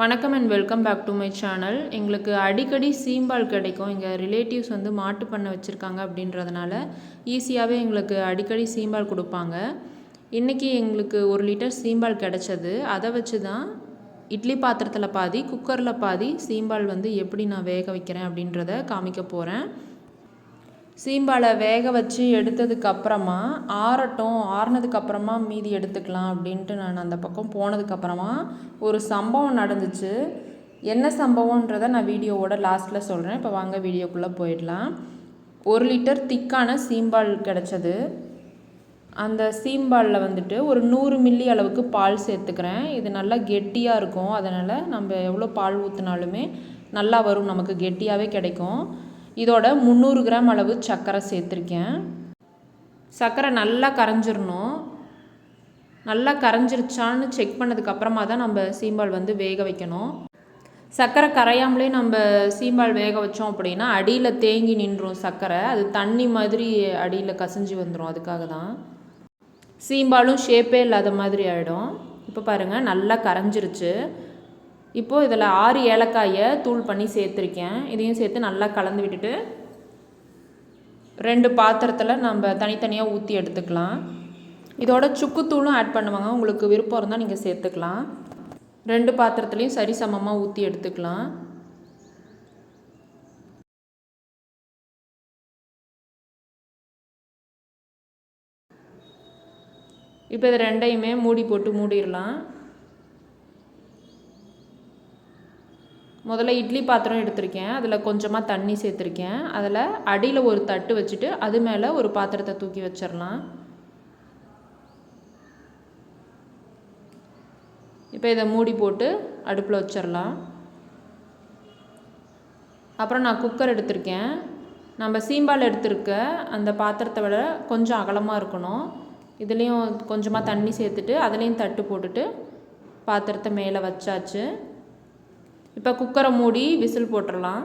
வணக்கம் and welcome back to my channel எங்களுக்கு அடிக்கடி சீம்பால் கிடைக்கும். எங்கள் ரிலேட்டிவ்ஸ் வந்து மாட்டு பண்ணை வச்சுருக்காங்க அப்படின்றதுனால ஈஸியாகவே எங்களுக்கு அடிக்கடி சீம்பால் கொடுப்பாங்க. இன்றைக்கி எங்களுக்கு ஒரு லிட்டர் சீம்பால் கிடச்சது. அதை வச்சு தான் இட்லி பாத்திரத்தில் பாதி குக்கரில் பாதி சீம்பால் வந்து எப்படி நான் வேக வைக்கிறேன் அப்படின்றத காமிக்க போகிறேன் சீம்பாலை வேக வச்சு எடுத்ததுக்கு அப்புறமா ஆறட்டும் ஆறுனதுக்கு அப்புறமா மீதி எடுத்துக்கலாம் அப்படின்ட்டு நான் அந்த பக்கம் போனதுக்கு அப்புறமா ஒரு சம்பவம் நடந்துச்சு. என்ன சம்பவன்றதை நான் வீடியோவோட லாஸ்ட்டில் சொல்கிறேன் இப்போ வாங்க வீடியோக்குள்ளே போயிடலாம். ஒரு லிட்டர் திக்கான சீம்பால் கிடச்சது. அந்த சீம்பாலில் வந்துட்டு ஒரு நூறு மில்லி அளவுக்கு பால் சேர்த்துக்கிறேன். இது நல்லா கெட்டியாக இருக்கும். அதனால் நம்ம எவ்வளோ பால் ஊற்றினாலுமே நல்லா வரும். நமக்கு கெட்டியாகவே கிடைக்கும். இதோட முந்நூறு கிராம் அளவு சர்க்கரை சேர்த்துருக்கேன். சர்க்கரை நல்லா கரைஞ்சிடணும் நல்லா கரைஞ்சிருச்சான்னு செக் பண்ணதுக்கப்புறமா தான் நம்ம சீம்பால் வந்து வேக வைக்கணும். சர்க்கரை கரையாமலே நம்ம சீம்பால் வேக வச்சோம் அப்படின்னா அடியில் தேங்கி நின்றும் சர்க்கரை அது தண்ணி மாதிரி அடியில் கசிஞ்சு வந்துடும் அதுக்காக தான். சீம்பாலும் ஷேப்பே இல்லாத மாதிரி ஆகிடும் இப்போ பாருங்கள் நல்லா கரைஞ்சிருச்சு. இப்போது இதில் ஆறு ஏலக்காயை தூள் பண்ணி சேர்த்துருக்கேன். இதையும் சேர்த்து நல்லா கலந்து விட்டுட்டு ரெண்டு பாத்திரத்தில் நம்ம தனித்தனியாக ஊற்றி எடுத்துக்கலாம். இதோட சுக்குத்தூளும் ஆட் பண்ணுவாங்க. உங்களுக்கு விருப்பம் இருந்தால் நீங்கள் சேர்த்துக்கலாம். ரெண்டு பாத்திரத்துலேயும் சரி சமமாக ஊற்றி எடுத்துக்கலாம். இப்போ இது ரெண்டையுமே மூடி போட்டு மூடிடலாம். முதல்ல இட்லி பாத்திரம் எடுத்திருக்கேன். அதில் கொஞ்சமாக தண்ணி சேர்த்துருக்கேன். அதில் அடியில் ஒரு தட்டு வச்சுட்டு அது மேலே ஒரு பாத்திரத்தை தூக்கி வச்சிடலாம் இப்போ இதை மூடி போட்டு அடுப்பில் வச்சிடலாம் அப்புறம் நான் குக்கர் எடுத்திருக்கேன். நம்ம சீம்பால் எடுத்திருக்க அந்த பாத்திரத்தை விட கொஞ்சம் அகலமாக இருக்கணும். இதுலேயும் கொஞ்சமாக தண்ணி சேர்த்துட்டு அதுலேயும் தட்டு போட்டுட்டு பாத்திரத்தை மேலே வச்சாச்சு. இப்போ குக்கரை மூடி விசில் போட்டுடலாம்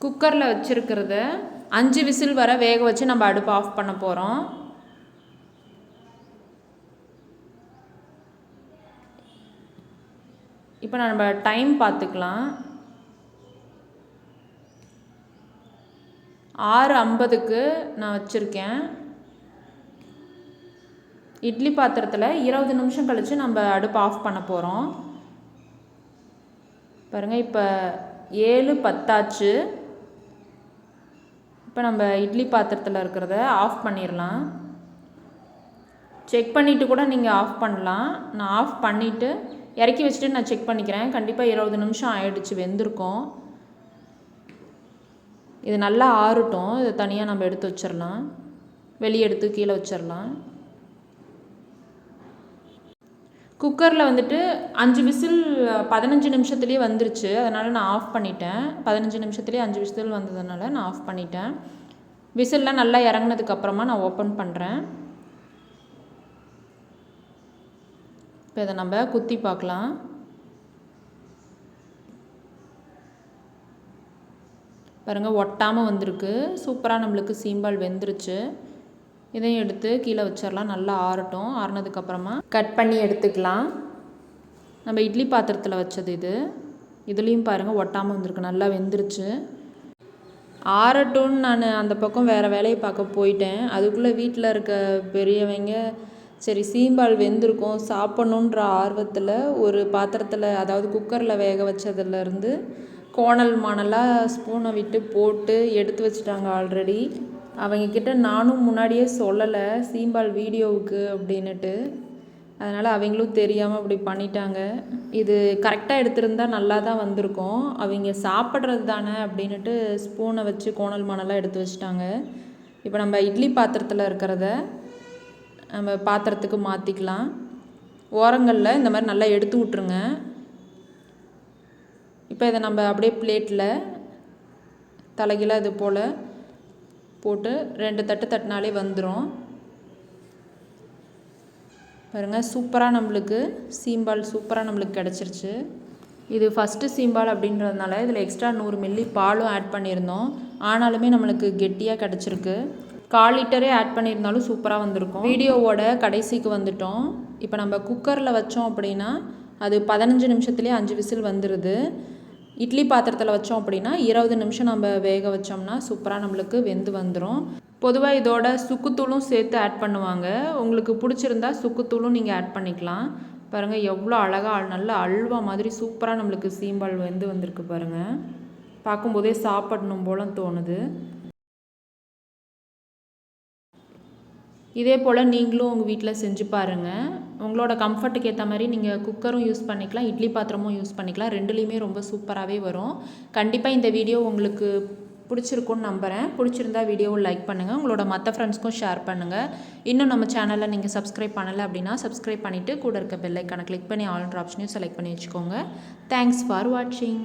குக்கரில் வச்சுருக்கிறத அஞ்சு விசில் வர வேக வச்சு நம்ம அடுப்பு ஆஃப் பண்ண போகிறோம் இப்போ நம்ம டைம் பார்த்துக்கலாம். ஆறு ஐம்பதுக்கு நான் வச்சுருக்கேன். இட்லி பாத்திரத்தில் இருபது நிமிஷம் கழித்து நம்ம அடுப்பு ஆஃப் பண்ண போகிறோம் பாருங்கள் இப்போ ஏழு பத்தாச்சு. இப்போ நம்ம இட்லி பாத்திரத்தில் இருக்கிறத ஆஃப் பண்ணிடலாம் செக் பண்ணிவிட்டு கூட நீங்கள் ஆஃப் பண்ணலாம். நான் ஆஃப் பண்ணிவிட்டு இறக்கி வச்சுட்டு நான் செக் பண்ணிக்கிறேன். கண்டிப்பாக இருபது நிமிஷம் ஆயிடுச்சு வெந்திருக்கும். இது நல்லா ஆறட்டும். இதை தனியாக நம்ம எடுத்து வச்சிடலாம் வெளியே எடுத்து கீழே வச்சிடலாம் குக்கரில் வந்துட்டு அஞ்சு விசில் பதினஞ்சு நிமிஷத்துலேயே வந்துருச்சு. அதனால் நான் ஆஃப் பண்ணிட்டேன். பதினஞ்சு நிமிஷத்துலேயே அஞ்சு விசில் வந்ததுனால நான் ஆஃப் பண்ணிட்டேன். விசில்லாம் நல்லா இறங்கினதுக்கப்புறமா நான் ஓப்பன் பண்ணுறேன் இப்போ இதை நம்ம குத்தி பார்க்கலாம். பாருங்கள் ஒட்டாமல் வந்திருக்கு. சூப்பராக நம்மளுக்கு சீம்பால் வெந்துருச்சு. இதையும் எடுத்து கீழே வச்சிடலாம். நல்லா ஆறட்டும். ஆறுனதுக்கப்புறமா கட் பண்ணி எடுத்துக்கலாம். நம்ம இட்லி பாத்திரத்தில் வச்சது இது. இதுலேயும் பாருங்கள் ஒட்டாமல் வந்திருக்கு. நல்லா வெந்துருச்சு. ஆறட்டும்னு நான் அந்த பக்கம் வேறு வேலையை பார்க்க போயிட்டேன். அதுக்குள்ளே வீட்டில் இருக்க பெரியவங்க சரி சீம்பால் வெந்திருக்கும். சாப்பிட்ணுன்ற ஆர்வத்தில் ஒரு பாத்திரத்தில் அதாவது குக்கரில் வேக வச்சதுலேருந்து கோணல் மானலாக ஸ்பூனை விட்டு போட்டு எடுத்து வச்சுட்டாங்க ஆல்ரெடி. அவங்கக்கிட்ட நானும் முன்னாடியே சொல்லலை சீம்பால் வீடியோவுக்கு அப்படின்னுட்டு. அதனால் அவங்களும் தெரியாமல் அப்படி பண்ணிட்டாங்க. இது கரெக்டாக எடுத்திருந்தா நல்லா தான் வந்திருக்கும். அவங்க சாப்பிட்றது தானே அப்படின்ட்டு ஸ்பூனை வச்சு கோணல் மணலாக எடுத்து வச்சிட்டாங்க. இப்போ நம்ம இட்லி பாத்திரத்தில் இருக்கிறத நம்ம பாத்திரத்துக்கு மாற்றிக்கலாம் ஓரங்களில் இந்த மாதிரி நல்லா எடுத்து விட்ருங்க இப்போ இதை நம்ம அப்படியே பிளேட்டில் தலைகீழாக இது போல் போட்டு ரெண்டு தட்டு தட்டினாலே வந்துடும் பாருங்கள் சூப்பராக நம்மளுக்கு சீம்பால் சூப்பராக நம்மளுக்கு கிடச்சிருச்சு. இது ஃபஸ்ட்டு சீம்பால் அப்படின்றதுனால இதில் எக்ஸ்ட்ரா நூறு மில்லி பாலும் ஆட் பண்ணியிருந்தோம். ஆனாலுமே நம்மளுக்கு கெட்டியாக கிடச்சிருக்கு. கால் லிட்டரே ஆட் பண்ணியிருந்தாலும் சூப்பராக வந்திருக்கும். வீடியோவோட கடைசிக்கு வந்துட்டோம். இப்போ நம்ம குக்கரில் வச்சோம் அப்படின்னா அது பதினஞ்சு நிமிஷத்துலேயே அஞ்சு விசில் வந்துடுது இட்லி பாத்திரத்தில் வச்சோம் அப்படின்னா இருபது நிமிஷம் நம்ம வேக வச்சோம்னா சூப்பராக நம்மளுக்கு வெந்து வந்துடும் பொதுவாக இதோட சுக்குத்தூளும் சேர்த்து ஆட் பண்ணுவாங்க. உங்களுக்கு பிடிச்சிருந்தா சுக்குத்தூளும் நீங்கள் ஆட் பண்ணிக்கலாம். பாருங்கள் எவ்வளோ அழகாக நல்ல அல்வா மாதிரி சூப்பராக நம்மளுக்கு சீம்பால் வெந்து வந்திருக்கு பாருங்கள் பார்க்கும்போதே சாப்பிடணும் போல தோணுது. இதே போல் நீங்களும் உங்கள் வீட்டில் செஞ்சு பாருங்கள் உங்களோட கம்ஃபர்ட்டுக்கு ஏற்ற மாதிரி நீங்கள் குக்கரும் யூஸ் பண்ணிக்கலாம் இட்லி பாத்திரமும் யூஸ் பண்ணிக்கலாம். ரெண்டுலேயுமே ரொம்ப சூப்பராகவே வரும். கண்டிப்பாக இந்த வீடியோ உங்களுக்கு பிடிச்சிருக்குன்னு நம்புகிறேன் பிடிச்சிருந்தா வீடியோவை லைக் பண்ணுங்கள் உங்களோட மற்ற ஃப்ரெண்ட்ஸ்க்கும் ஷேர் பண்ணுங்கள் இன்னும் நம்ம சேனலில் நீங்கள் சப்ஸ்கிரைப் பண்ணலை அப்படின்னா சப்ஸ்கிரைப் பண்ணிவிட்டு கூட இருக்க பெல்லைக்கான கிளிக் பண்ணி ஆல்ன்ற ஆப்ஷனையும் செலக்ட் பண்ணி வச்சுக்கோங்க. தேங்க்ஸ் ஃபார் வாட்சிங்